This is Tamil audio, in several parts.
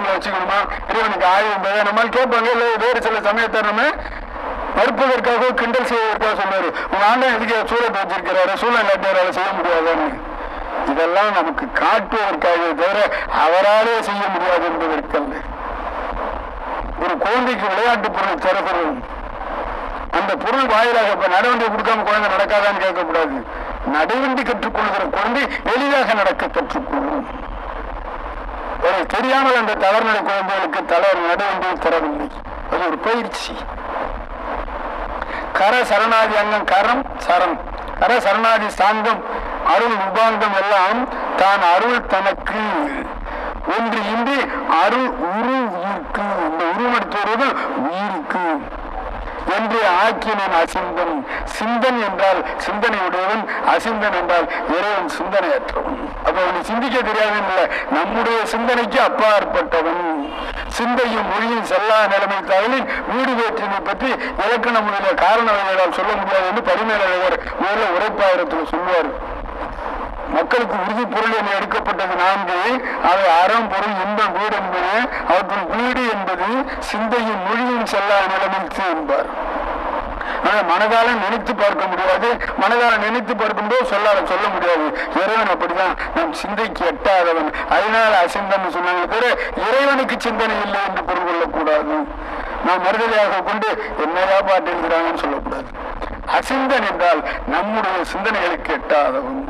சூலங்களை வச்சுக்கணுமா? இறைவனுக்கு ஆயுள் என்பதை நம்மால் கேட்பாங்க இல்லை வேறு சில சமயத்தை நம்ம மறுப்பதற்காக கிண்டல் செய்வதற்காக சொன்னார். உங்க ஆண்டவன் எதுக்கு சூழல் வச்சிருக்கிறாரு சூழல் இல்லாட்டாரால செய்ய முடியாதான்னு. இதெல்லாம் நமக்கு காட்டுவதற்காக தவிர அவராலே செய்ய முடியாது என்பதற்கு அல்ல ஒரு குழந்தைக்கு விளையாட்டு பொருள் தருகிறோம். அந்த பொருள் வாயிலாக இப்ப நடவண்டி கொடுக்காம குழந்தை நடக்காதான்னு கேட்கக்கூடாது. நடவண்டி கற்றுக்கொள்கிற குழந்தை எளிதாக நடக்க கற்றுக்கொள்ளும். ஒரு தெரியாமல் அந்த தளர்நிலை குழந்தைகளுக்கு தளர் நடுவண்டியை தரவில்லை அது ஒரு பயிற்சி. கர சரணாதி அங்கம் கரம் சரம். கர சரணாதி சாங்கம் அருள் உபாங்கம் எல்லாம் தான் அருள் தனக்கு. ஒன்று இன்றி அருள் உரு உயிர்க்கு. இந்த உருவடுத்துவர்கள் உயிருக்கு. என்று ஆக்கினன் அசிந்தன். சிந்தன் என்றால் சிந்தனை உடையவன் அசிந்தன் என்றால் இறைவன் சிந்தனையற்றவன். அப்ப அவனை சிந்திக்க தெரியாதுன்னு இல்லை. நம்முடைய சிந்தனைக்கு அப்பாற்பட்டவன். சிந்தையும் மொழியும் செல்லா நிலைமை தகவலில் வீடு வேற்றினை பற்றி இலக்கண முதலிய காரண வகைகளால் சொல்ல முடியாது என்று பரிமேலழகர் முதல்ல உரைப்பாயிரத்தில் சொல்லுவார் மக்களுக்கு உறுதி பொருள் என எடுக்கப்பட்டது நான்கு. அவை அறம் பொருள் இன்பம் வீடு என்பது. அவற்றின் வீடு என்பது சிந்தையும் மொழியும் செல்லா நிலைமைத்து என்பார் ஆனால் மனதால நினைத்து பார்க்க முடியாது. மனதால நினைத்து பார்க்கும்போது சொல்லாத சொல்ல முடியாது. இறைவன் அப்படிதான். நம் சிந்தைக்கு எட்டாதவன். அதனால அசிந்தன் சொன்னாங்க கூட இறைவனுக்கு சிந்தனை இல்லை என்று பொருள் கொள்ளக்கூடாது. நாம் மறுதலையாக கொண்டு என்னையா பாட்டு எழுதுகிறாங்கன்னு சொல்லக்கூடாது. அசிந்தன் என்றால் நம்முடைய சிந்தனைகளுக்கு எட்டாதவன்.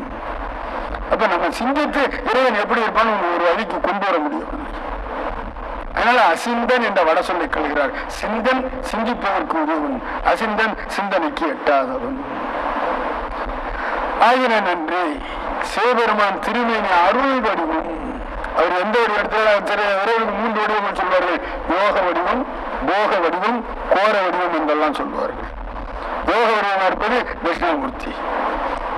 அப்ப நம்ம சிந்தித்து இறைவன் எப்படி இருப்பான்னு ஒரு வழிக்கு கொண்டு வர முடியும். அதனால அசிந்தன் என்ற வட சொல்லை கழுகிறார். சிந்தன் சிந்திப்பதற்கு உதவும். அசிந்தன் சிந்தனைக்கு எட்டாதவன். ஆகின நன்றி. சிவபெருமான் திருமேனி அருள் வடிவம். அவர் எந்த ஒரு இடத்துல திரு இறைவனுக்கு மூன்று வடிவங்கள் சொல்வார்கள். யோக வடிவம் போக வடிவம் கோர வடிவம் என்றெல்லாம் சொல்வார்கள். யோக வடிவமா இருப்பது தட்சிணாமூர்த்தி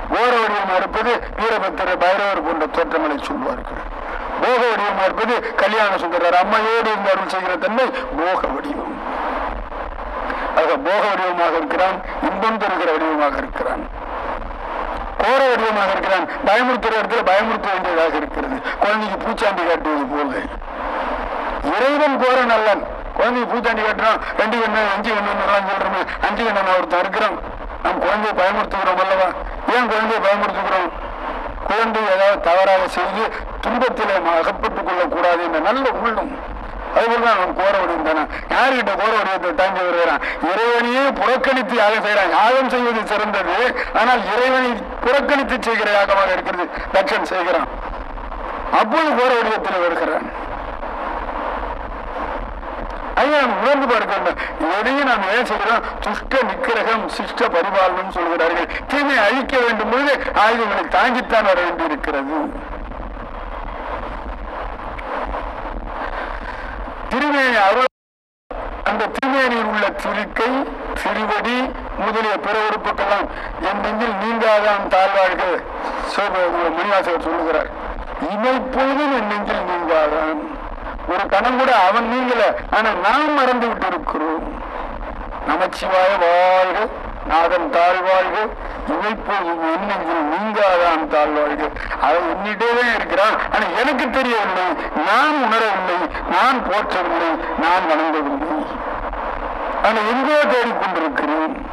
கோர வடிவமா இருப்பது வீரபத்திர பைரவர் போன்ற தோற்றங்களை சொல்வார்கள். போக வடிவமா இருப்பது கல்யாண சுந்தரர் அம்மையோடு இருந்து அருள் செய்கிற தன்மை போக வடிவம் ஆக போக வடிவமாக இருக்கிறான் இன்பம் தருகிற வடிவமாக இருக்கிறான். கோர வடிவமாக இருக்கிறான். பயமுறுத்துற இடத்துல பயமுறுத்த வேண்டியதாக இருக்கிறது. குழந்தைக்கு பூச்சாண்டி காட்டுவது போல. இறைவன் கோர நல்லன். குழந்தைக்கு பூச்சாண்டி காட்டுறான். ரெண்டு கண்ணன் அஞ்சு கண்ணன் சொல்றோமே. அஞ்சு கண்ணன் ஒருத்தன் இருக்கிறோம். நம் குழந்தையை பயமுறுத்துகிறோம் அல்லவா? ஏன் குழந்தையை பயமுறுத்துகிறோம்? குழந்தை ஏதாவது தவறாக செய்து துன்பத்திலே அகப்பட்டுக் கொள்ளக்கூடாது என்ற நல்ல உள்ளம். அதுபோல்தான் அவன் கோர வடிவம் யார்கிட்ட யாருகிட்ட கோர வடிவத்தை தாங்கி வருகிறான்? இறைவனையே புறக்கணித்து யாகம் செய்யறான் யாகம் செய்வது சிறந்தது ஆனால் இறைவனை புறக்கணித்து செய்கிற யாகமாக இருக்கிறது. தட்சன் செய்கிறான். அப்போது கோர வடிவத்தில் வருகிறான். ஐயா உணர்ந்து பார்க்க வேண்டும் எதையும் நாம் ஏன் செய்கிறோம்? துஷ்ட நிக்கிரகம் சிஷ்ட பரிபாலனம் சொல்கிறார்கள். தீமை அழிக்க வேண்டும் பொழுது ஆயுதங்களை தாங்கித்தான் வர வேண்டியிருக்கிறது. திருமேனி அருள். அந்த திருவேணியில் உள்ள திருக்கை திருவடி முதலிய பிற உறுப்புக்கெல்லாம் என் நெஞ்சில் நீங்காதான் தாழ்வாழ்க மணிவாசகர் சொல்லுகிறார் இமைப்பொழுதும் என் நெஞ்சில் நீங்காதான். ஒரு கணம் கூட அவன் நீங்கல ஆனா நாம் மறந்து விட்டு இருக்கிறோம் நமச்சிவாய வாழ்க நாதன் தாழ்வாழ்க இமைப்போது எண்ணெஞ்சில் நீங்காதான் தாழ்வாய்கள் அதை எண்ணிட்டே இருக்கிறான். ஆனா எனக்கு தெரியவில்லை. நான் உணரவில்லை. நான் போற்றவில்லை. நான் வணங்கவில்லை. ஆனா எங்கோ தேடிக்கொண்டிருக்கிறேன்.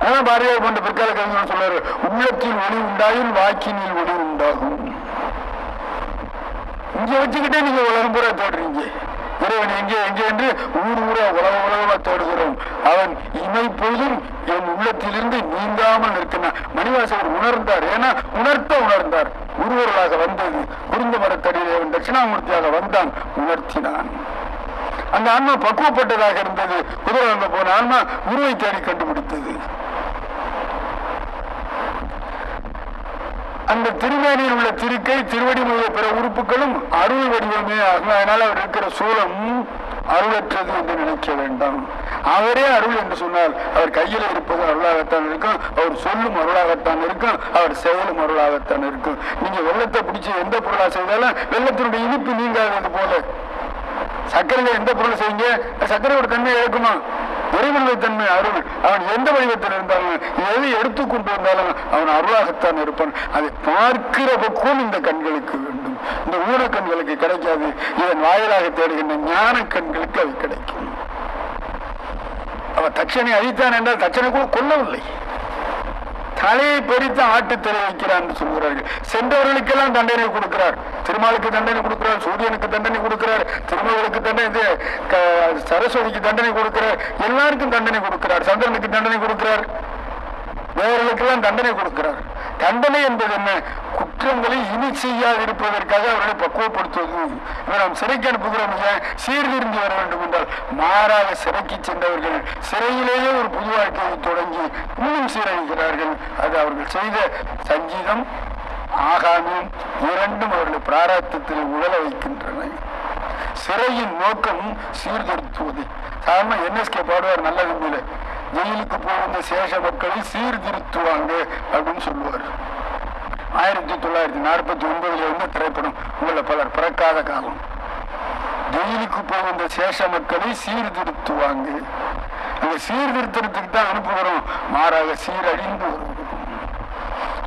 அதான் பாரதியார் போன்ற பிற்கால கவிஞர் சொல்றாரு உள்ளத்தில் ஒளி உண்டாயும் வாக்கினில் ஒளி உண்டாகும். இங்க வச்சுக்கிட்டே நீங்க உலகம் பூரா தோடுறீங்க. இறைவன் எங்கே? எங்கே என்று ஊர் ஊரா உலக உலகமா தேடுகிறோம். அவன் இமை பொழுதும் என் உள்ளத்திலிருந்து நீங்காமல் இருக்கிறான் மணிவாசகர் உணர்ந்தார். ஏன்னா உணர்த்த உணர்ந்தார். உருவர்களாக வந்தது. குருந்த மரத்தடியில் அவன் தட்சிணாமூர்த்தியாக வந்தான். உணர்த்தினான். அந்த ஆன்மா பக்குவப்பட்டதாக இருந்தது. குதிரை வந்த போன ஆன்மா குருவை தேடி கண்டுபிடித்தது. அந்த திருமேனியில் உள்ள திருக்கை திருவடி முதலிய பிற உறுப்புகளும் அருள் வடிவமே ஆகும். அதனால அவர் இருக்கிற சூலம் அருளற்றது என்று நினைக்க வேண்டாம். அவரே அருள் என்று சொன்னால் அவர் கையில் இருப்பது அருளாகத்தான் இருக்கும். அவர் சொல்லும் அருளாகத்தான் இருக்கும். அவர் செயலும் அருளாகத்தான் இருக்கும். நீங்க வெள்ளத்தை பிடிச்சு எந்த பொருளா செய்தாலும் வெள்ளத்தினுடைய இனிப்பு நீங்காதது போல. சர்க்கரையில எந்த பொருளை செய்யுங்க? சர்க்கரையோட தன்மை இழக்குமா? இறைவனுடைய தன்மை அருள் அவன் எந்த வடிவத்தில் இருந்தாலும் எதை எடுத்து கொண்டு வந்தாலும் அவன் அருளாகத்தான் இருப்பான். அதை பார்க்கிற பக்குவம் இந்த கண்களுக்கு வேண்டும். இந்த ஊனக்கண்களுக்கு கிடைக்காது. இதன் வாயிலாக தேடுகின்ற ஞான கண்களுக்கு அது கிடைக்கும். அவன் தட்சனை அழித்தான் என்றால் தட்சனை கூட கொல்லவில்லை. தலையை பறித்து ஆட்டு தலை வைக்கிறான் சொல்கிறார்கள். சென்றவர்களுக்கெல்லாம் தண்டனை கொடுக்கிறார். திருமாலுக்கு தண்டனை கொடுக்கிறார் சூரியனுக்கு தண்டனை கொடுக்கிறார் திருமகளுக்கு தண்டனை இது, க- சரஸ்வதிக்கு தண்டனை கொடுக்கிறார் எல்லாருக்கும் தண்டனை கொடுக்கிறார். சந்திரனுக்கு தண்டனை கொடுக்கிறார். வேறர்களுக்கெல்லாம் தண்டனை கொடுக்கிறார். தண்டனை என்பது என்ன? குற்றங்களை இனி செய்யாதிருப்பதற்காக அவர்களை பக்குவப்படுத்துவது நாம் சிறைக்கு அனுப்புகிறோம் இல்லையா? சீர்திருந்து வர வேண்டும் என்றால் மாறாக சிறைக்கு சென்றவர்கள் சிறையிலேயே ஒரு புது வாழ்க்கையை தொடங்கி இன்னும் சீரழிக்கிறார்கள் அது அவர்கள் செய்த சங்கீதம் ஆகாமியம் இரண்டும் அவர்களை பிராரத்தத்தில் உழல வைக்கின்றன. சிறையின் நோக்கம் சீர்திருத்துவது. சாதாரண என்எஸ்கே பாடுவார் நல்ல விந்தியில ஜெயிலுக்கு போகின்ற சேஷ மக்களை சீர்திருத்துவாங்க அப்படின்னு சொல்லுவார். ஆயிரத்தி தொள்ளாயிரத்தி நாற்பத்தி ஒன்பதுல இருந்து திரைப்படம் உங்களை பலர் பிறக்காத காலம். ஜெயிலுக்கு போகின்ற சேஷ மக்களை சீர்திருத்துவாங்க அந்த சீர்திருத்தத்துக்கு தான் அனுப்புகிறோம் மாறாக சீரழிந்து வருகிறோம்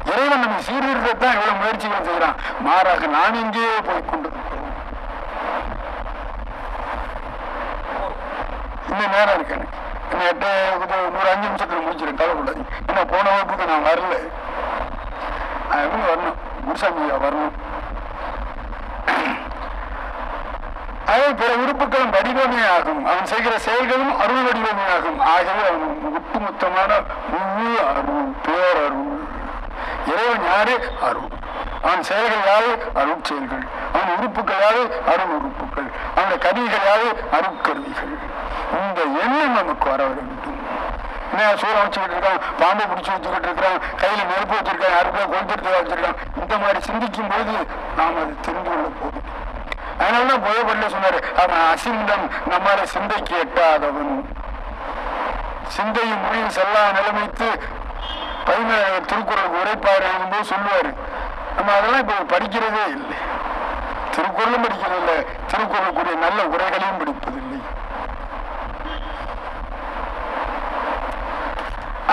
இறைவன் நம்ம சீர்திருத்தத்தான் இவ்வளவு முயற்சிகள் செய்கிறான். மாறாக நான் எங்கேயோ போய் கொண்டிருக்கிறோம் இன்னும் நேரம் இருக்கு எனக்கு இன்னும் எட்டு இது நூறு அஞ்சு நிமிஷத்துல முடிச்சிடும் கவலைப்படாது ஏன்னா போன வகுப்புக்கு நான் வரல அவங்க வரணும் குருசாமி ஐயா வரணும் அதே பிற உறுப்புகளும் வடிவமே ஆகும் அவன் செய்கிற செயல்களும் அருள் வடிவமே ஆகும் ஆகவே அவன் ஒட்டுமொத்தமான முழு அருள் பேரருள் இறைவன் யாரு அருள். அவன் செயல்கள் யாரு? அருள் செயல்கள். அவன் உறுப்புகள் யாரு? அருள் உறுப்புகள். அவனுடைய கருவிகள் யாரு? அருட்கருவிகள் இந்த எண்ணம் நமக்கு வர வேண்டும். என்ன சூழ வச்சுக்கிட்டு இருக்கான் பாம்பை பிடிச்சி வச்சுக்கிட்டு இருக்கிறான் கையில நெருப்பு வச்சிருக்கான் யாருக்கோ கொளுத்துட்டு வச்சிருக்கான். இந்த மாதிரி சிந்திக்கும் போது நாம் அது தெரிந்து கொள்ள போதும் அதனாலதான் புயப்படல சொன்னாரு. அவன் அசிந்தம் நம்மால சிந்தைக்கு எட்டாதவன் சிந்தையும் மொழியும் செல்லா நிலைமைத்து பதினேழு திருக்குறள் உரைப்பாடு எழுதும்போது சொல்லுவாரு. நம்ம அதெல்லாம் இப்போ படிக்கிறதே இல்லை. திருக்குறளும் படிக்கிறது இல்லை திருக்குறளுக்குரிய நல்ல உரைகளையும் படிப்பதில்லை.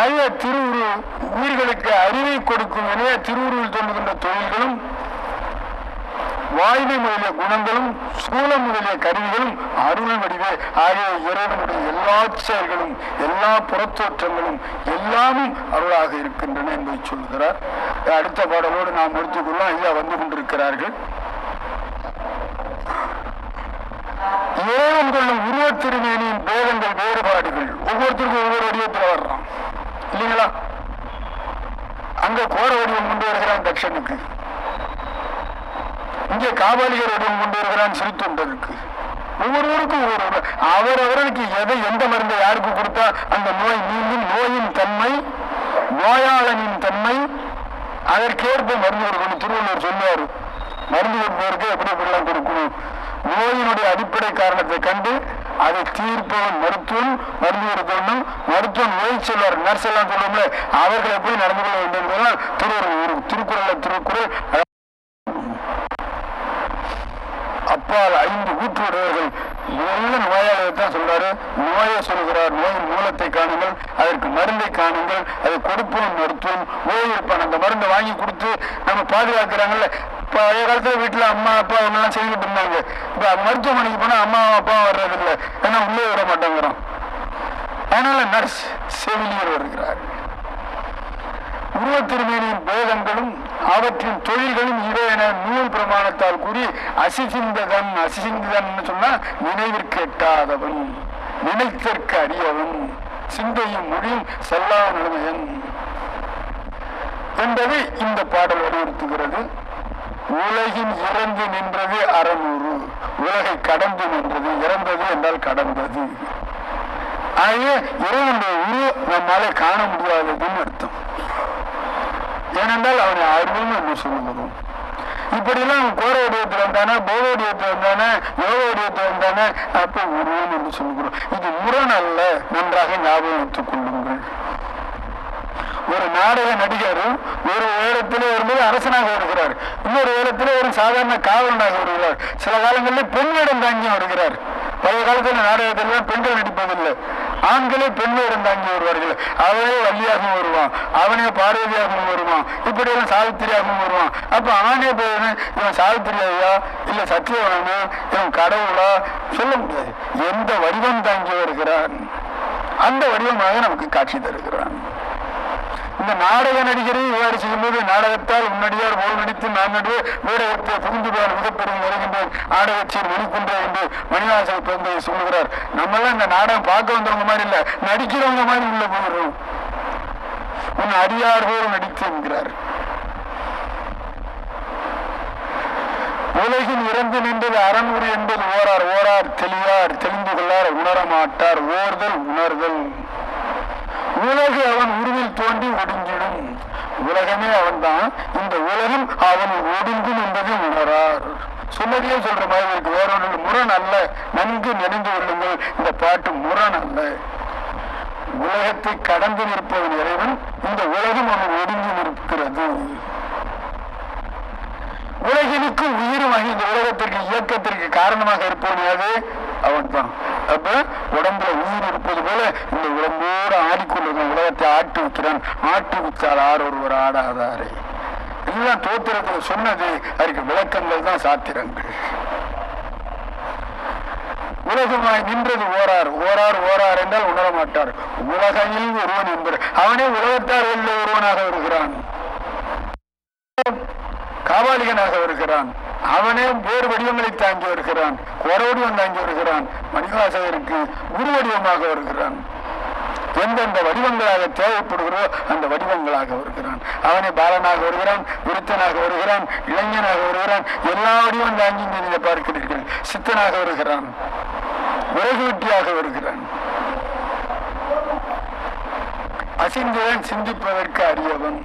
ஐயா திருவுரு உயிர்களுக்கு அறிவை கொடுக்கும் எனவே திருவுருவில் தோன்றுகின்ற தொழில்களும் வாய்மை முதலிய குணங்களும் சூலம் முதலிய கருவிகளும் அருள் வடிவே ஆகிய இறைவனுடைய எல்லா செயல்களும் எல்லா புறத்தோற்றங்களும் எல்லாமும் அருளாக இருக்கின்றன என்பதை சொல்கிறார். அடுத்த பாடலோடு நாம் முடித்துக்கொள்ளலாம். ஐயா வந்து கொண்டிருக்கிறார்கள். இறைவன் கொள்ளும் உருவத்திருமேனியின் பேதங்கள் வேறுபாடுகள். ஒவ்வொருத்தருக்கும் ஒவ்வொரு வடிவத்தில் வர்றான் இல்லைங்களா? அங்க கோர வடிவம் கொண்டு வருகிறான் தட்சனுக்கு. இங்கே காபாலிகர் வடிவம் கொண்டு வருகிறான் சிறுத்தொண்டருக்கு ஒவ்வொருவருக்கும் ஒவ்வொரு அவர் அவர்களுக்கு எதை எந்த மருந்தை யாருக்கு கொடுத்தா அந்த நோய் நீங்கும் நோயின் தன்மை நோயாளனின் தன்மை அதற்கேற்ப மருந்து கொடுக்கணும். திருவள்ளுவர் சொல்லுவார் மருந்து கொடுப்பவருக்கு எப்படி எப்படிலாம் கொடுக்கணும்? நோயினுடைய அடிப்படை காரணத்தை கண்டு அதை தீர்ப்பவன் மருத்துவம் மருந்து கொடுக்கணும் மருத்துவம் நோய் சொல்வார் நர்ஸ் எல்லாம் சொல்லுவோம்ல அவர்கள் எப்படி நடந்து கொள்ள வேண்டும் என்பதெல்லாம் திருவள்ளுவர் திருக்குறள் திருக்குறள் அப்பால் ஐந்து ஊற்றுடையவர்கள் நல்ல நோயாளியை தான் சொல்றாரு. நோயை சொல்கிறார். நோயின் மூலத்தை காணுங்கள் அதற்கு மருந்தை காணுங்கள் அதை கொடுப்போம் மருத்துவம் ஓய்வு அந்த மருந்தை வாங்கி கொடுத்து நம்ம பாதுகாக்கிறாங்கல்ல. பழைய காலத்துல வீட்டுல அம்மா அப்பா அவங்கெல்லாம் செய்துட்டு இருந்தாங்க. இப்ப மருத்துவமனைக்கு போனா அம்மா அப்பா வர்றதில்லை. ஏன்னா உள்ளே விட மாட்டேங்கிறோம் அதனால நர்ஸ் செவிலியர் வருகிறார். உருவத்திருமையின் பேதங்களும் அவற்றின் தொழில்களும் இவை என நூல் பிரமாணத்தால் கூறி அசிசிந்ததன் அசிசிந்ததன் சொன்னா நினைவிற்கு எட்டாதவன் நினைத்தற்கு அறியவன் சிந்தையும் மொழியும் செல்லா நிலைமையன் என்பதை இந்த பாடல் வலியுறுத்துகிறது. உலகின் இறந்து நின்றது அறநூறு உலகை கடந்து நின்றது இறந்தது என்றால் கடந்தது. ஆகிய இறைவனுடைய உரு நம்மால காண முடியாததுன்னு அர்த்தம். ஏனென்றால் அவனை அருள்னு என்று சொல்லுகிறோம் இப்படிலாம் அவன் கோர வடிவத்தில் வந்தானே போத வடிவத்தில் வந்தானே யோக வடிவத்தில் வந்தானே அப்போ உருவம் என்று சொல்லுகிறோம் இது முரண் அல்ல நன்றாக ஞாபகம் வைத்துக் கொள்ளுங்கள். ஒரு நாடக நடிகர் ஒரு உயரத்தில் வரும்போது அரசனாக வருகிறார். இன்னொரு உயரத்தில் ஒரு சாதாரண காவலனாக வருகிறார். சில காலங்களில் பெண் வேடம் தாங்கி வருகிறார். பழைய காலத்தில் நாடகத்தில் பெண்கள் நடிப்பதில்லை. ஆண்களே பெண் இருந்தாங்க தாங்கி வருவார்கள் அவனே வள்ளியாகவும் வருவான். அவனே பார்வதியாகவும் வருவான். இப்படியெல்லாம் சாவித்திரியாகவும் வருவான். அப்போ ஆணே பேரு இவன் சாவித்திரியாயா? இல்லை சத்தியவனா? இவன் கடவுளா? சொல்ல முடியாது. எந்த வடிவம் தாங்கி வருகிறான் அந்த வடிவமாக நமக்கு காட்சி தருகிறான். இந்த நாடக நடிகரை இவ்வாறு செய்யும்போது நாடகத்தால் உன்னடியார் போல் நடித்து நான் நடுவே வீடகத்தை புகுந்துவார் மிகப்பெரும் வருகின்றேன் நாடகச்சியில் வெளிக்கொண்டே என்று மணிவாசல் பிறந்ததை சொல்லுகிறார். நம்மளாம் இந்த நாடகம் பார்க்க வந்தவங்க மாதிரி இல்ல நடிக்கிறவங்க மாதிரி உள்ள போயிடுறோம். உன் அடியார் போல் நடித்து என்கிறார். உலகில் இறந்து நின்றது அறநூறு என்பது ஓரார் ஓரார் தெளியார் தெரிந்து கொள்ளார் உணரமாட்டார் ஓர்தல் உணர்தல். உலகு அவன் உருவில் தோண்டி ஒடுங்கிடும் உலகமே அவன்தான். இந்த உலகம் அவன் ஒடுங்கும் என்பதை உணரார். சொன்னதையே சொல்ற மாதிரி இருக்கு. வேற ஒன்று முரண் அல்ல. நன்கு நினைந்து கொள்ளுங்கள். இந்த பாட்டு முரண் அல்ல. உலகத்தை கடந்து நிற்பவன் இறைவன். இந்த உலகம் அவன் ஒடுங்கி நிற்கிறது. உலகினுக்கு உயிருமாக இந்த உலகத்திற்கு இயக்கத்திற்கு காரணமாக இருப்பவன் அது அவன் தான் அப்ப உடம்புல உயிர் இருப்பது போல இந்த உடம்போடு ஆடிக்கொள்ளும் உலகத்தை ஆட்டி வைக்கிறான். ஆட்டி வைத்தால் ஆறு ஒருவர் ஆடாதாரே? எல்லாம் தோத்திரத்தில் சொன்னது. அதுக்கு விளக்கங்கள் தான் சாத்திரங்கள். உலகமாய் நின்றது ஓரார். ஓரார் ஓரார் என்றால் உணர மாட்டார். உலகையில் ஒருவன் என்பர். அவனே உலகத்தார் உள்ள ஒருவனாக வருகிறான். காபாலிகனாக வருகிறான். அவனே வேறு வடிவங்களை தாங்கி வருகிறான் குறவடிவம் தாங்கி வருகிறான் மணிவாசகருக்கு குரு வடிவமாக வருகிறான். எந்தெந்த வடிவங்களாக தேவைப்படுகிறோ அந்த வடிவங்களாக வருகிறான். அவனை பாலனாக வருகிறான் விருத்தனாக வருகிறான் இளைஞனாக வருகிறான் எல்லா வடிவம் தாங்கி நீங்கள் பார்க்கிறீர்கள். சித்தனாக வருகிறான் விறகு வெட்டியாக வருகிறான். அசிந்துடன் சிந்திப்பதற்கு அறியவன்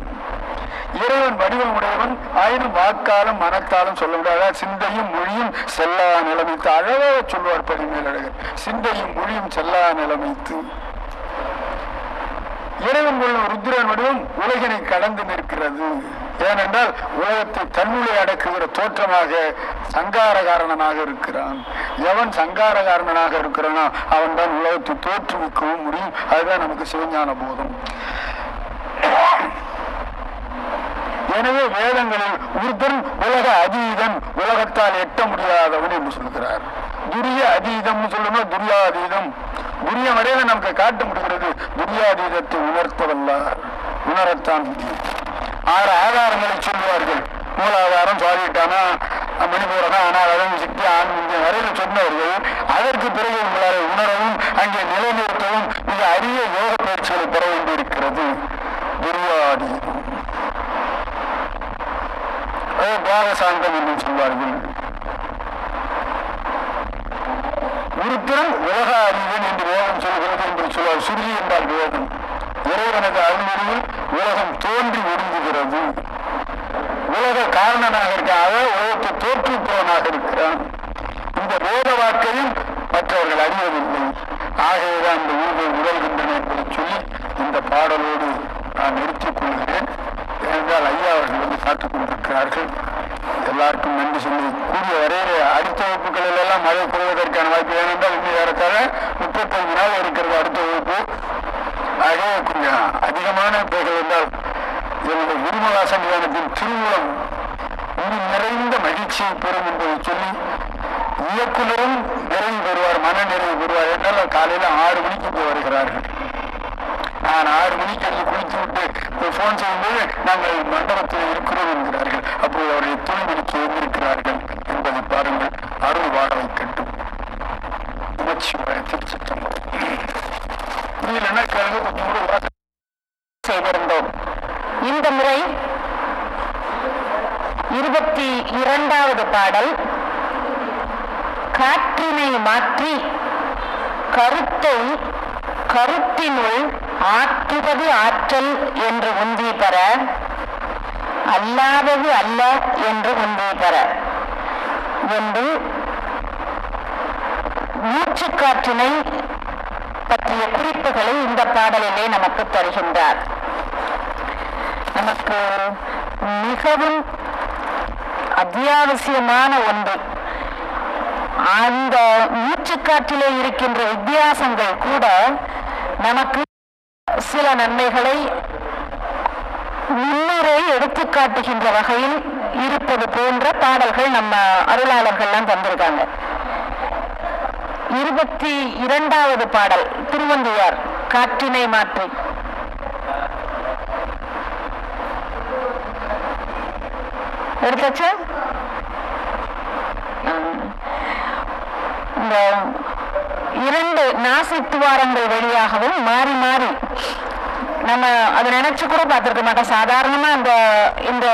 இறைவன் வடிவம் உடையவன் ஆயினும் வாக்காலும் மனத்தாலும் சொல்ல முடியாத சிந்தையும் மொழியும் செல்லா நிலைமைத்து அழகாக சொல்வார் பதிமேலழகர் சிந்தையும் மொழியும் செல்லா நிலைமைத்து. இறைவன் கொள்ளும் ருத்ரன் வடிவம் உலகினை கடந்து நிற்கிறது. ஏனென்றால் உலகத்தை தன்னுள்ளே அடக்குகிற தோற்றமாக சங்காரகாரணனாக இருக்கிறான். எவன் சங்காரகாரணனாக இருக்கிறானோ அவன் தான் உலகத்தை தோற்றுவிக்கவும் முடியும். அதுதான் நமக்கு சிவஞான போதும். எனவே வேதங்களில் உருத்தன் உலக அதீதன் உலகத்தால் எட்ட முடியாதவன் என்று சொல்கிறார். துரிய அதீதம் சொல்லணும் துரியாதீதம். துரிய வரையில நமக்கு காட்ட முடிகிறது. துரியாதீதத்தை உணர்த்தவல்லார். உணரத்தான் முடியும். ஆறு ஆதாரங்களை சொல்லுவார்கள். மூலாதாரம் சுவாதிட்டானா மணிபூரகம் அனாதாரம் சித்தி ஆன்மீகம் வரையில சொன்னவர்கள் அதற்கு பிறகு உங்களால் உணரவும் அங்கே நிலைநிறுத்தவும் மிக அரிய யோக பயிற்சிகளை பெற வேண்டியிருக்கிறது. துரியாதீதம். பாகசாந்தம் என்று சொல்வார்கள். ஒருத்தரும் உலக அறிவன் என்று வேதம் சொல்கிறது என்று சொல்வார். சுருதி என்றால் வேதம். இறைவனது அருள்மொழியில் உலகம் தோன்றி ஒடுங்குகிறது. உலக காரணனாக இருக்காக உலகத்தை தோற்றுப்பவனாக இருக்கிறான். இந்த வேத வாக்கையும் மற்றவர்கள் அறிவதில்லை ஆகவேதான் இந்த ஊர்கள் உடல்கின்றன என்று சொல்லி இந்த பாடலோடு நான் நிறுத்திக் கொள்கிறேன். ஏனென்றால் ஐயா அவர்கள் வந்து காத்துக் கொண்டிருக்கிறார்கள் எல்லாருக்கும் நன்றி சொல்லி கூடிய வரையில் அடுத்த வகுப்புகளில் எல்லாம் மழை குறைவதற்கான வாய்ப்பு ஏனென்றால் இன்னும் ஏறத்தாழ முப்பத்தஞ்சு நாள் இருக்கிறது அடுத்த வகுப்பு. ஆகவே கொஞ்சம் அதிகமான பேர்கள் என்றால் என்னுடைய குருமகா சன்னிதானத்தின் திருமூலம் இன்னும் நிறைந்த மகிழ்ச்சியை பெறும் என்பதை சொல்லி இயக்குனரும் நிறைவு பெறுவார் மன நிறைவு பெறுவார் என்றால் காலையில் ஆறு மணிக்கு போய் வருகிறார்கள். நான் ஆறு மணிக்கு அங்கே குளித்து விட்டு போன் செய்யும்போது நாங்கள் மண்டபத்தில் இருக்கிறோம் என்கிறார். அப்போது அவர்கள் எத்தனை மணிக்கு எழுந்திருக்கிறார்கள் என்பதை பாருங்கள். அருள் வாழ வைக்கட்டும் நமச்சிவாய திருச்சிற்றம்பலம் புரியலன்னா கேளுங்க கொஞ்சம் செய்திருந்தோம். இந்த முறை இருபத்தி இரண்டாவது பாடல் காற்றினை மாற்றி கருத்தை கருத்தினுள் ஆற்றுவது ஆற்றல் என்று உந்தி பெற அல்லாதது அல்ல என்று உந்தி பெற. என்று மூச்சுக்காற்றினை பற்றிய குறிப்புகளை இந்த பாடலிலே நமக்கு தருகின்றார். நமக்கு மிகவும் அத்தியாவசியமான ஒன்று. அந்த மூச்சுக்காற்றிலே இருக்கின்ற வித்தியாசங்கள் கூட நமக்கு சில நன்மைகளை முன்னரே எடுத்து காட்டுகின்ற வகையில் இருப்பது போன்ற பாடல்கள் நம்ம அருளாளர்கள்லாம் தந்திருக்காங்க. இருபத்தி இரண்டாவது பாடல் திருவந்தையார் காற்றினை மாற்றி. எடுத்தாச்சா? இந்த இரண்டு நாசித்துவாரங்கள் வழியாகவும் மாறி மாறி நம்ம அதை நினைச்சு கூட பார்த்துருக்க மாட்டோம். சாதாரணமாக அந்த இந்த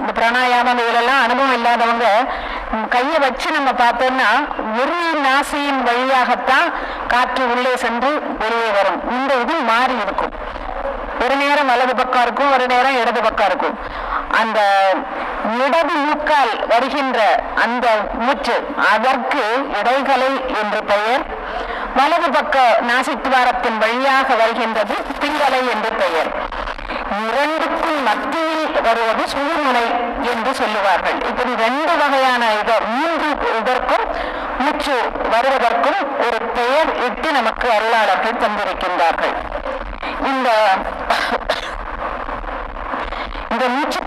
இந்த பிராணாயாமம் இதெல்லாம் அனுபவம் இல்லாதவங்க கையை வச்சு நம்ம பார்த்தோம்னா ஒரு நாசியின் வழியாகத்தான் காற்று உள்ளே சென்று வெளியே வரும். இந்த இது மாறி இருக்கும். ஒரு நேரம் வலது பக்கம் இருக்கும் ஒரு நேரம் இடது பக்கம் இருக்கும். அந்த இடது மூக்கால் வருகின்ற அந்த மூச்சு அதற்கு இடைகலை என்று பெயர் வலது பக்க நாசித்துவாரத்தின் வழியாக வருகின்றது பிங்கலை என்று பெயர். இரண்டுக்கும் மத்தியில் வருவது சுழுமுனை என்று சொல்லுவார்கள். இப்படி ரெண்டு வகையான இத மூன்று இதற்கும் மூச்சு வருவதற்கும் ஒரு பெயர் இட்டு நமக்கு அருளாளர்கள் தந்திருக்கின்றார்கள்.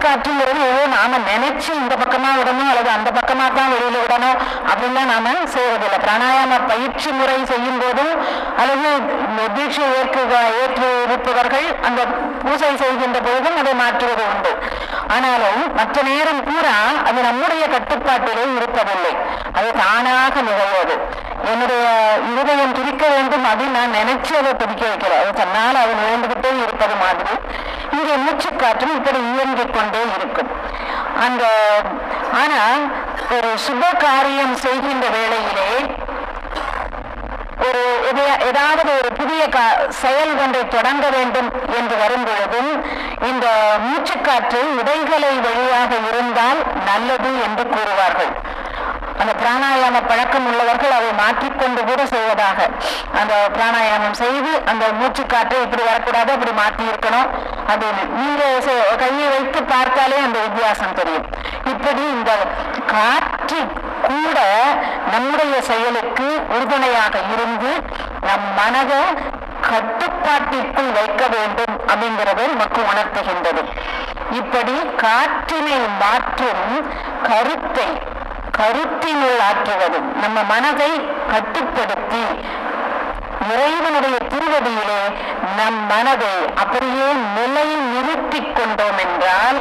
இந்த மூச்சுக்காற்றுங்கிறது ஏதோ நாம நினைச்சு இந்த பக்கமா விடணும் அல்லது அந்த பக்கமா தான் வெளியில விடணும் அப்படின்லாம் நாம செய்வதில்லை. பிராணாயாம பயிற்சி முறை செய்யும் போதும் அல்லது தீட்சை ஏற்று ஏற்று இருப்பவர்கள் அந்த பூஜை செய்கின்ற போதும் அதை மாற்றுவது உண்டு. ஆனாலும் மற்ற நேரம் பூரா அது நம்முடைய கட்டுப்பாட்டிலே இருப்பதில்லை. அது தானாக நிகழ்வது. என்னுடைய இருதயம் துடிக்க வேண்டும் அப்படின்னு நான் நினைச்சு அதை துடிக்க வைக்கிறேன் அது தன்னால் அது நிகழ்ந்துகிட்டே இருப்பது மாதிரி. இங்கே மூச்சுக்காற்றும் இப்படி இயங்கிக் கொண்டே இருக்கும். அந்த ஆனா ஒரு சுப காரியம் செய்கின்ற வேளையிலே ஒரு எதையா- ஏதாவது ஒரு புதிய செயல் ஒன்றை தொடங்க வேண்டும் என்று வரும் பொழுதும் இந்த மூச்சுக்காற்று உடைகளை வழியாக இருந்தால் நல்லது என்று கூறுவார்கள். அந்த பிராணாயாம பழக்கம் உள்ளவர்கள் அதை மாற்றிக்கொண்டு கூட செய்வதாக. அந்த பிராணாயாமம் செய்து அந்த மூச்சுக்காற்றை இப்படி வரக்கூடாது அப்படி மாற்றி இருக்கணும் அப்படின்னு. நீங்க கையை வைத்து பார்த்தாலே அந்த வித்தியாசம் தெரியும். இப்படி இந்த காற்று கூட நம்முடைய செயலுக்கு உறுதுணையாக இருந்து நம் மனதை கட்டுப்பாட்டிற்குள் வைக்க வேண்டும் அப்படிங்கிறது நமக்கு உணர்த்துகின்றது. இப்படி காற்றினை மாற்றும் கருத்தை கருத்தினுள் ஆற்றுவது நம்ம மனதை கட்டுப்படுத்தி இறைவனுடைய திருவடியிலே நம் மனதை அப்படியே நிலை நிறுத்திக் கொண்டோம் என்றால்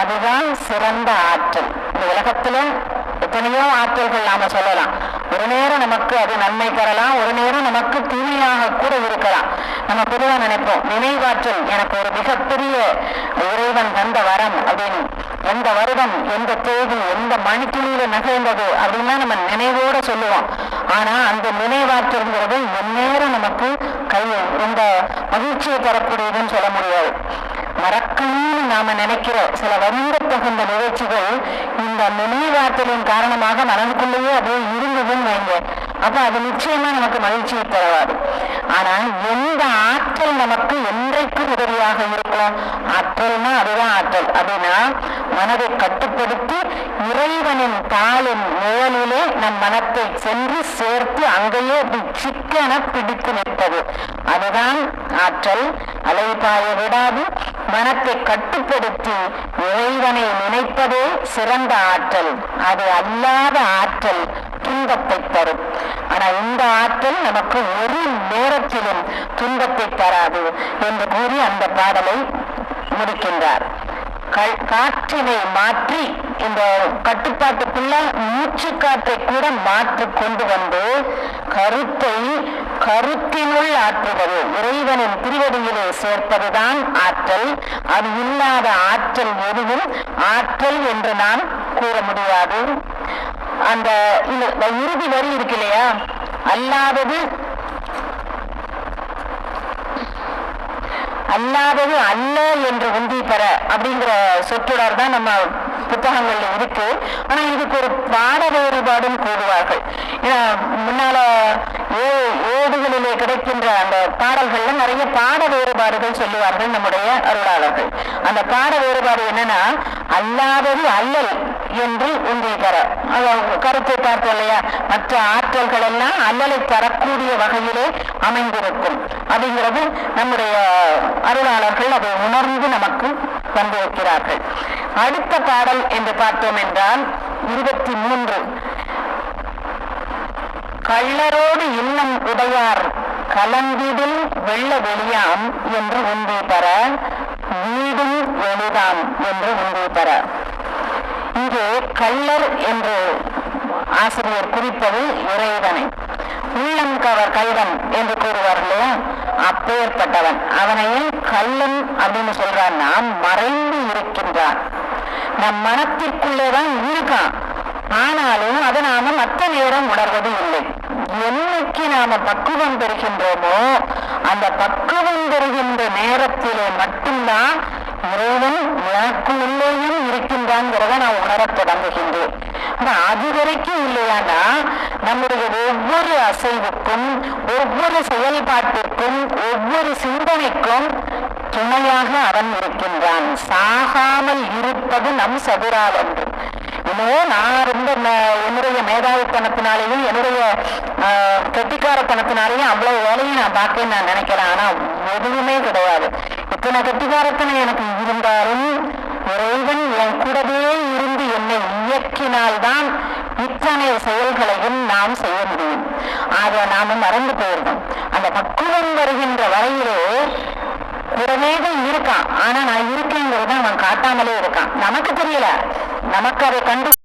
அதுதான் சிறந்த ஆற்றல். இந்த உலகத்துல எத்தனையோ ஆற்றல்கள் நாம சொல்லலாம். ஒரு நேரம் நமக்கு அது நன்மை தரலாம் ஒரு நேரம் நமக்கு தீமையாக கூட இருக்கலாம். நம்ம பொதுவாக நினைப்போம் நினைவாற்றல் எனக்கு ஒரு மிகப்பெரிய இறைவன் தந்த வரம் அப்படின்னு. எந்த வருடம் எந்த தேதி எந்த மணித்துளியில நிகழ்ந்தது அப்படின்னா நம்ம நினைவோட சொல்லுவோம். ஆனா அந்த நினைவாற்றல்ங்கிறது எந்நேரம் நமக்கு கை எந்த மகிழ்ச்சியை தரக்கூடியதுன்னு சொல்ல முடியாது. மறக்கணும்னு நாம நினைக்கிற சில வருந்த தகுந்த நிகழ்ச்சிகள் இந்த நினைவாற்றலின் காரணமாக மனதுக்குள்ளேயே அப்படியே இருந்ததுன்னு வைங்க. அப்ப அது நிச்சயமா நமக்கு மகிழ்ச்சியை தரவாது. ஆனா எந்த ஆற்றல் நமக்கு என்றைக்கு உதவியாக இருக்கும் ஆற்றல்னா அதுதான் ஆற்றல். அப்படின்னா மனதை கட்டுப்படுத்தி இறைவனின் தாளின் நிழலிலே நம் மனத்தை சென்று சேர்த்து அங்கேயே சிக்கன பிடித்து நிற்பது. அதுதான் ஆற்றல். அலைபாய விடாது. மனத்தை கட்டுப்படுத்தி இறைவனை நினைப்பதே சிறந்த ஆற்றல். அது அல்லாத ஆற்றல். துன்பத்தை தரும். ஆனா இந்த ஆற்றல் நமக்கு ஒரு நேரத்திலும் துன்பத்தை தராது என்று கூறி அந்த பாடலை முடிக்கின்றார். காற்றினை மாற்றி இந்த கட்டுப்பாட்டுக்குள்ள மூச்சு காற்றை கூட மாற்றி கொண்டு வந்து கருத்தை கருத்தினுள் ஆற்றுவது இறைவனின் திருவடியிலே சேர்ப்பதுதான் ஆற்றல். அது இல்லாத ஆற்றல் எதுவும் ஆற்றல் என்று நாம் கூற முடியாது. அந்த இறுதி வரி இருக்கு இல்லையா? அல்லாதது அல்லாதது அல்ல என்று உந்தி பெற அப்படிங்கிற சொற்றொடர் தான் நம்ம புத்தகங்கள்ல இருக்கு. ஆனா இதுக்கு ஒரு பாட வேறுபாடும் கூறுவார்கள் ஏன்னா, முன்னால ஏ- ஏடுகளிலே கிடைக்கின்ற அந்த பாடல்கள்ல நிறைய பாட வேறுபாடுகள் சொல்லுவார்கள் நம்முடைய அருளாளர்கள். அந்த பாட வேறுபாடு என்னன்னா அல்லாதது அல்லல். என்று உங்கள் பெற கருத்தை பார்த்தோம் இல்லையா? மற்ற ஆற்றல்கள் எல்லாம் அல்லலை தரக்கூடிய வகையிலே அமைந்திருக்கும். அப்படிங்கிறது நம்முடைய அருளாளர்கள் அதை உணர்ந்து நமக்கு வந்திருக்கிறார்கள். அடுத்த பாடல் என்று பார்த்தோம் என்றால் இருபத்தி மூன்று. கள்ளரோடு இன்னம் உடையார் கலந்திடில் வெள்ள வெளியாம் என்று உந்தி பெற வீடும் எளிதாம் என்று உந்தி பெற இங்கே கள்ளர் என்று ஆசிரியர் குறிப்பது இறைவனை உள்ளம் கவர் கைவன் என்று கூறுவார்களே அப்பேற்பட்டவன். அவனையும் கள்ளன் அப்படின்னு சொல்றான்னா மறைந்து இருக்கின்றான். நம் மனத்திற்குள்ளேதான் இருக்கான். ஆனாலும் அதை நாம மற்ற நேரம் உணர்வது இல்லை. என்னைக்கு நாம பக்குவம் பெறுகின்றோமோ அந்த பக்குவம் பெறுகின்ற நேரத்திலே மட்டும்தான் இறைவன் எனக்கு உள்ளேயும் இருக்கின்றாங்கிறத நான் உணரத் தொடங்குகின்றேன். ஆனா அது வரைக்கும் இல்லையானா நம்முடைய ஒவ்வொரு அசைவுக்கும் ஒவ்வொரு செயல்பாட்டிற்கும் ஒவ்வொரு சிந்தனைக்கும் துணையாக அவன் இருக்கின்றான். சாகாமல் இருப்பது நம் சதுராவன்று என்னவோ நான் ரொம்ப என்னுடைய மேதாவித்தனத்தினாலேயும் என்னுடைய கெட்டிக்காரத்தனத்தினாலேயும் அவ்வளவு வேலையும் நான் பார்க்கேன்னு நான் நினைக்கிறேன். ஆனா எதுவுமே கிடையாது. இத்தனை கட்டிகாரத்தனை எனக்கு இருந்தாலும் இறைவன் என் கூடவே இருந்து என்னை இயக்கினால்தான் இத்தனை செயல்களையும் நாம் செய்ய முடியும். அதை நாம மறந்து போயிருந்தோம் அந்த பக்குவம் வருகின்ற வரையிலே கூடவே தான் இருக்கான். ஆனா நான் இருக்கேங்கிறத அவன் காட்டாமலே இருக்கான். நமக்கு தெரியல. நமக்கு அதை கண்டு